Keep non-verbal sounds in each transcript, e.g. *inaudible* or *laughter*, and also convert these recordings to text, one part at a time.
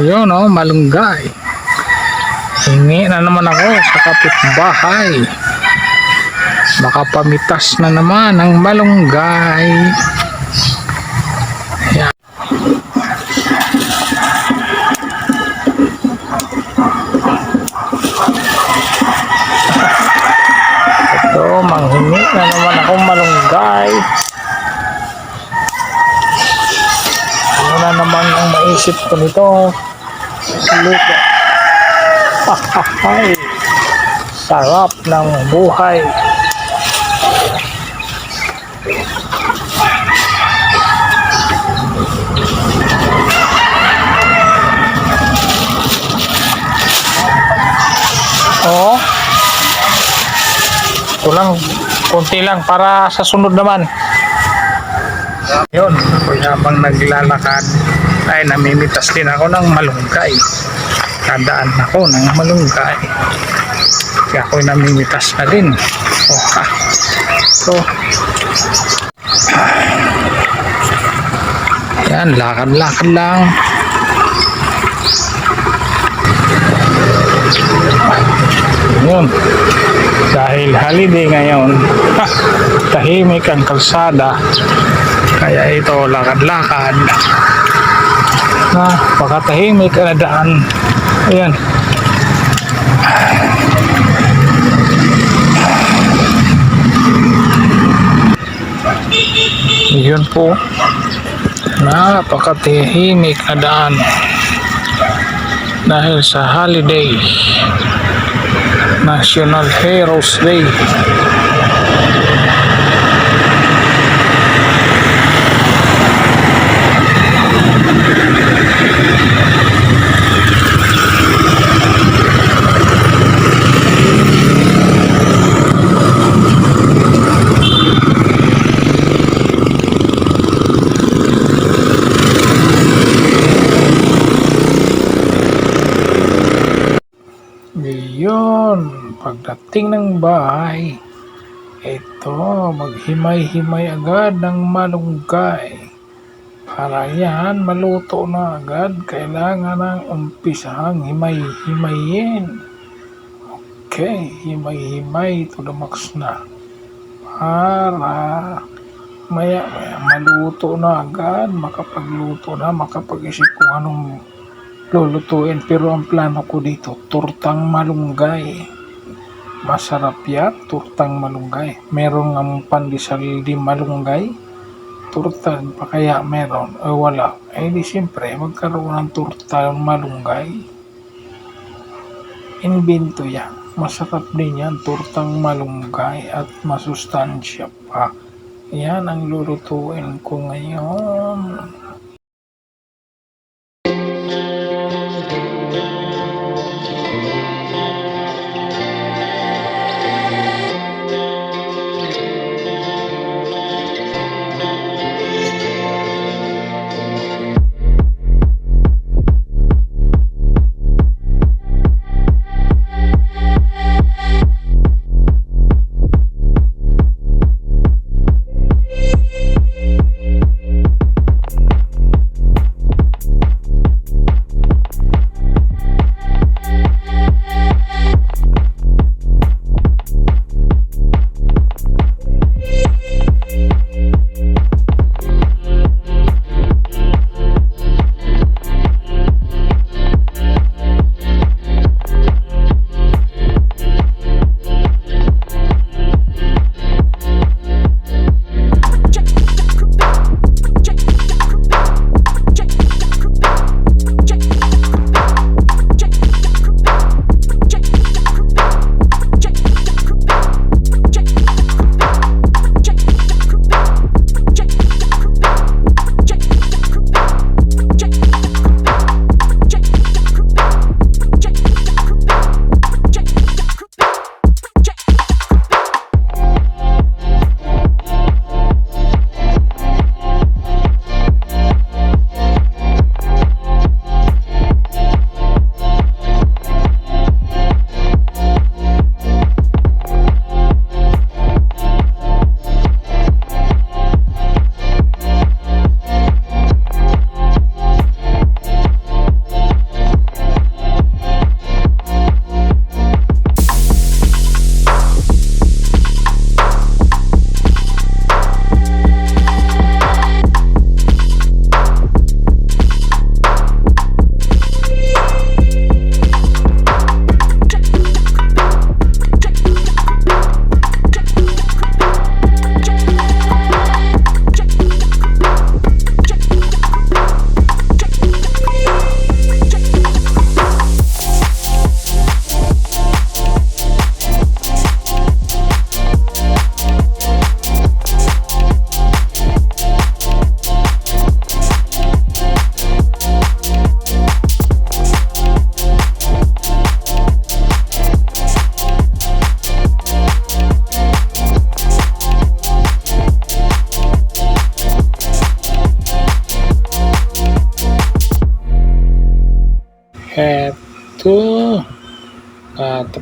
Ayun oh, malunggay. Hingi na naman ako sa kapitbahay. Makapamitas na naman ang malunggay. Maisip ko nito? Luto. Ay, sarap ng buhay. Oo. Ito lang, konti lang para sa sunod naman. Yun, habang naglalakad ay namimitas din ako ng malunggay. Kadaan ako ng malunggay. Kaya ako'y namimitas na din. Oh, ha. So, yan, lakad-lakad lang. Yun. Dahil holiday ngayon, ha, tahimik ang kalsada. Kaya ito, lakad-lakad. Na, pakatahimik na daan. Ayan. Yun po. Napakatahimik na daan. Dahil sa holiday. National Heroes Day. Yun, pagdating ng bahay, ito, maghimay-himay agad ng malunggay. Para yan, maluto na agad, kailangan ng umpisahang himay-himayin. Okay, himay-himay to the max na. Para maya, maya maluto na agad, makapagluto na, makapag-isip kung anong lulutuin pero ang plano ko dito turtang malunggay masarap yan turtang malunggay. Meron ng pandesal di malunggay. Turta pa kaya meron? O wala. Eh di siyempre magkaroon ng turtang malunggay. Invento yan. Masarap din yan turtang malunggay at masustansya pa. Yan ang lulutuin ko ngayon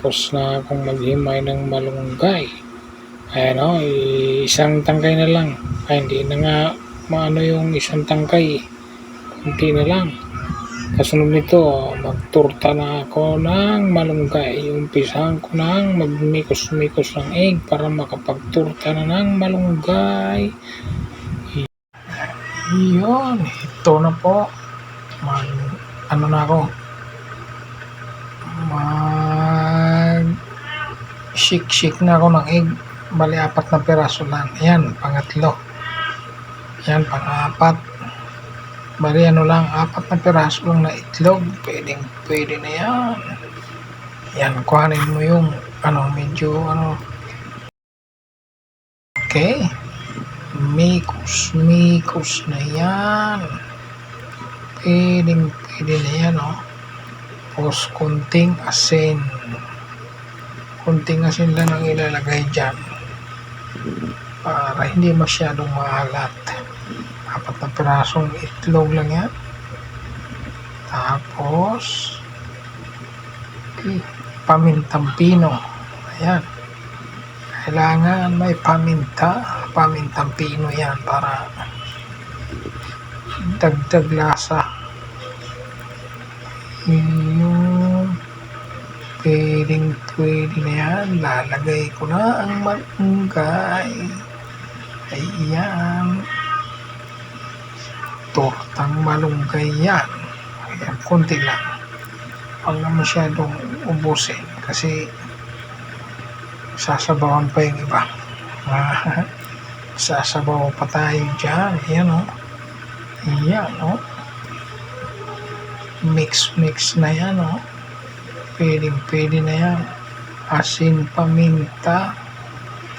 nakatapos na akong maghimay ng malunggay. Ayan o, isang tangkay na lang. Ay, hindi na nga maano yung isang tangkay. Kunti na lang. Kasunod nito, magturta na ako ng malunggay. Umpisahan ko nang magmikos-mikos ng egg para makapagturta na ng malunggay. Yun, ito na po. Mag, ano na ako, mag shake-shake na ako ng egg. Bali, apat na piraso lang. Yan, pangatlo. Yan, pang-apat. Bali, ano lang, apat na piraso lang na itlog. Pwedeng, pwede na yan. Yan, kuhanin mo yung, ano, medyo, ano, okay. Mikos, mikos na yan. Pwedeng, pwede na yan, oh. Tapos, kunting asin. Kunting asin lang ang ilalagay dyan. Para hindi masyadong maalat. Apat na pirasong itlog lang yan. Tapos, okay, pamintang pino. Ayan. Kailangan may paminta. Pamintang pino yan para dagdag lasa. Yung pwedeng pwede na yan. Lalagay ko na ang malunggay. Ayan. Tortang malunggay yan. Ayan, konti lang. Huwag na masyadong ubusin kasi sasabawan pa yung iba. *laughs* Sasabaw pa tayo dyan. Ayan o. Ayan o. Mix-mix na yan o. Pwedeng pwede na yan. Asin, paminta.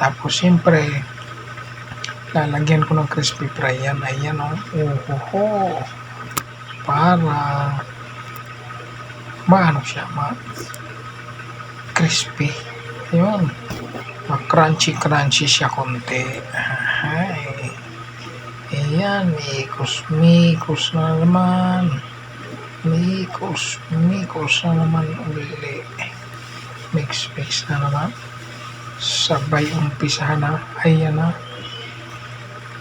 Tapos siyempre, lalagyan ko ng crispy fry yan. Ayan o. Uhuho. Para maano siya, ma crispy. Yun. Ma-crunchy-crunchy siya konti. Ay. Ayan, mikos-mikos na naman. Mikos-mikos na naman uli. Mix-mix na naman. Sabay umpisa na. Ayan na.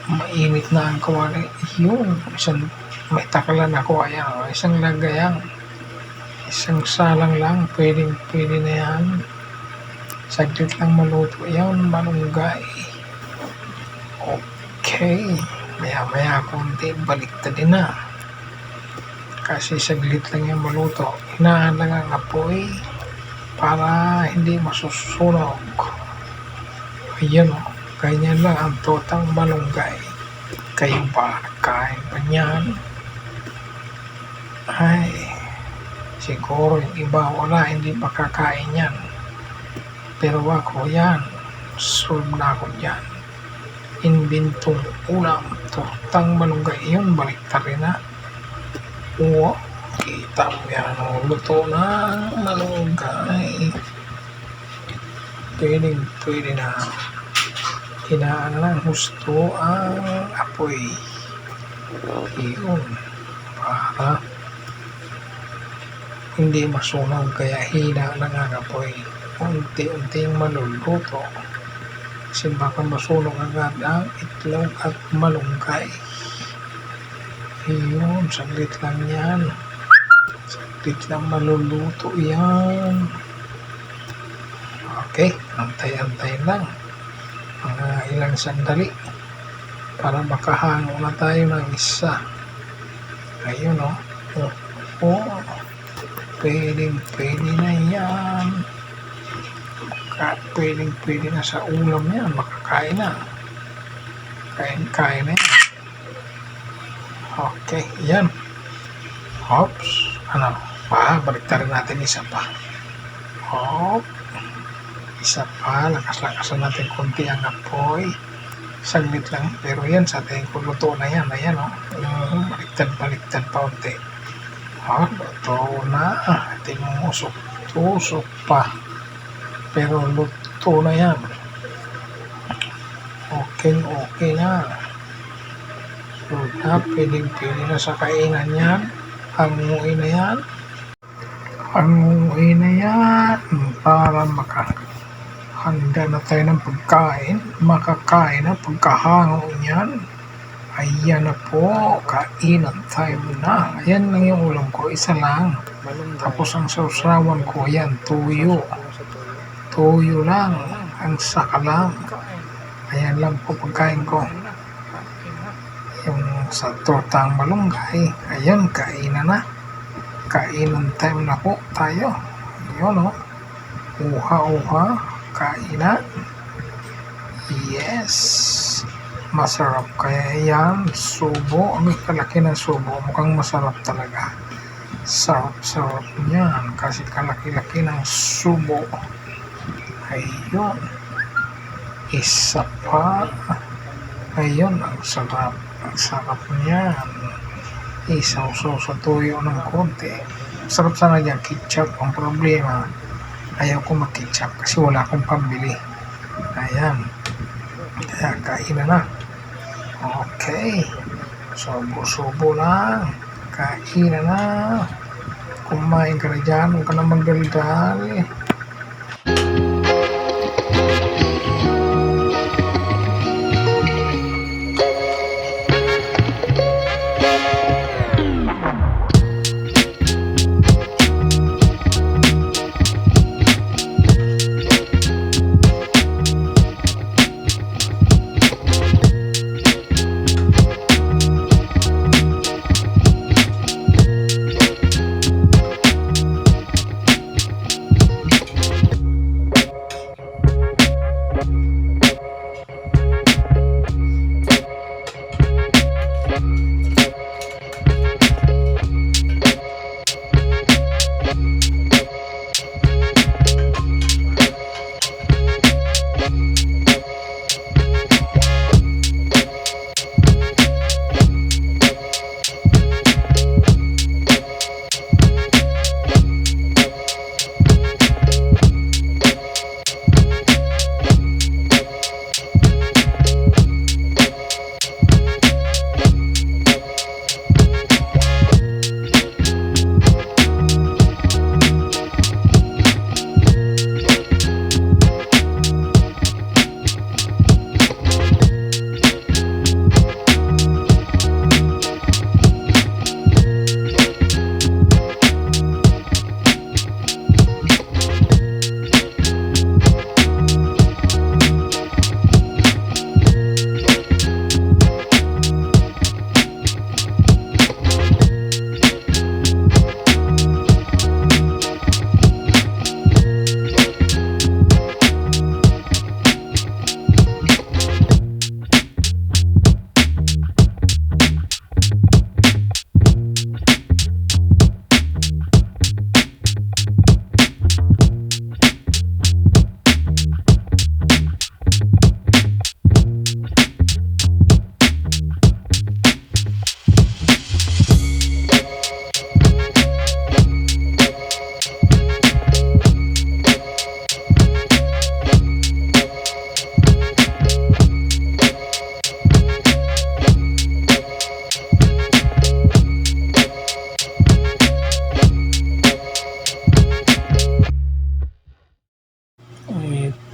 Mainit na ang kawali. Yun. Isang, may takalan ako. Ayan. Isang lagayang. Isang salang lang. Pwedeng pwede na yan. Saglit lang maluto. Yan, malunggay. Okay. Maya-maya konti, baliktad din na. Kasi saglit lang yung maluto. Hinaan lang ang apoy para hindi masusunog. Ayan o. Ganyan lang ang totang malunggay. Kayo ba? Kain ba niyan? Ay, siguro yung iba wala, hindi pa kakain yan. Pero ako yan, solve na ako dyan. Inventong ulam, tortang malunggay. Yun, rin na. Oo, kita mo yan. oh, Luto na malunggay. Pwede, pwede na. Hinaan lang husto ang apoy. Yun. Para hindi masunog kaya hina lang ang apoy. Unti-unting maluluto. Kasi baka masunog agad ang itlog at malunggay. Ayun, saglit lang yan. Saglit lang maluluto yan. Okay, antay-antay lang. Mga ilang sandali para makahango na tayo ng isa. Ayun o. Oh. Oh. Pwedeng pwede na yan. Ka pwedeng pwede na sa ulam yan. Makakain na. Kain, kain na yan. Okay, yan. Hops. Ano? Pa, baliktarin natin isa pa. Hop. Isa pa. Lakas-lakasan natin konti ang apoy. Saglit lang. Pero yan, sa tingin ko luto na yan. Ayan o. Oh. Baliktad-baliktad pa unti. Ah, luto na. Tingnan mo, usok-tusok pa. Pero luto na yan. Okay, okay na. So, na, pwedeng-pwede na sa kainan yan. Hanguin na yan. Hanguin na yan. para makahanda na tayo ng pagkain. Makakain na pagkahango niyan. Ayan na po, kainan tayo na. Ayan lang yung ulam ko, isa lang. Tapos ang sausawan ko, ayan, tuyo. Tuyo lang, ang saka lang. Ayan lang po pagkain ko. Sa tortang malunggay, ayan, kainan na. Kainan time na po tayo. Yun o. Uha-uha, kainan. Yes. Masarap kaya yan. Subo. Ang kalaki ng subo. Mukhang masarap talaga. Sarap-sarap niyan. Kasi kalaki-laki ng subo. Ayun. Isa pa. Ayun. Ang sarap. Ang sarap niyan. Isaw-saw sa tuyo ng konti. Sarap sana dyan. Ketchup. Ang problema. Ayaw ko mag-ketchup kasi wala akong pambili. Ayan. Kaya kain na na. Okay. Subo-subo lang. Kain na na. Kumain ka na dyan. Huwag ka na magdaldal.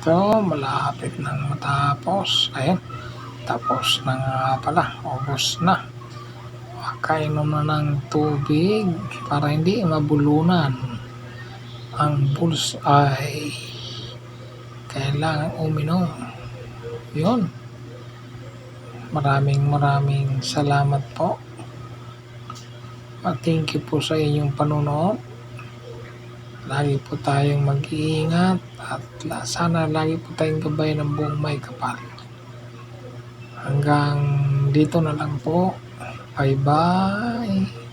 Ito, malapit nang matapos. Ayan, tapos na nga pala. Ubus na. Makainom na ng tubig para hindi mabulunan. Ang bulls ay kailangan uminom. Yun. Maraming maraming salamat po. At thank you po sa inyong panunood. Lagi po tayong mag-iingat at sana lagi po tayong gabay ng buong may kapal. Hanggang dito na lang po. Bye-bye.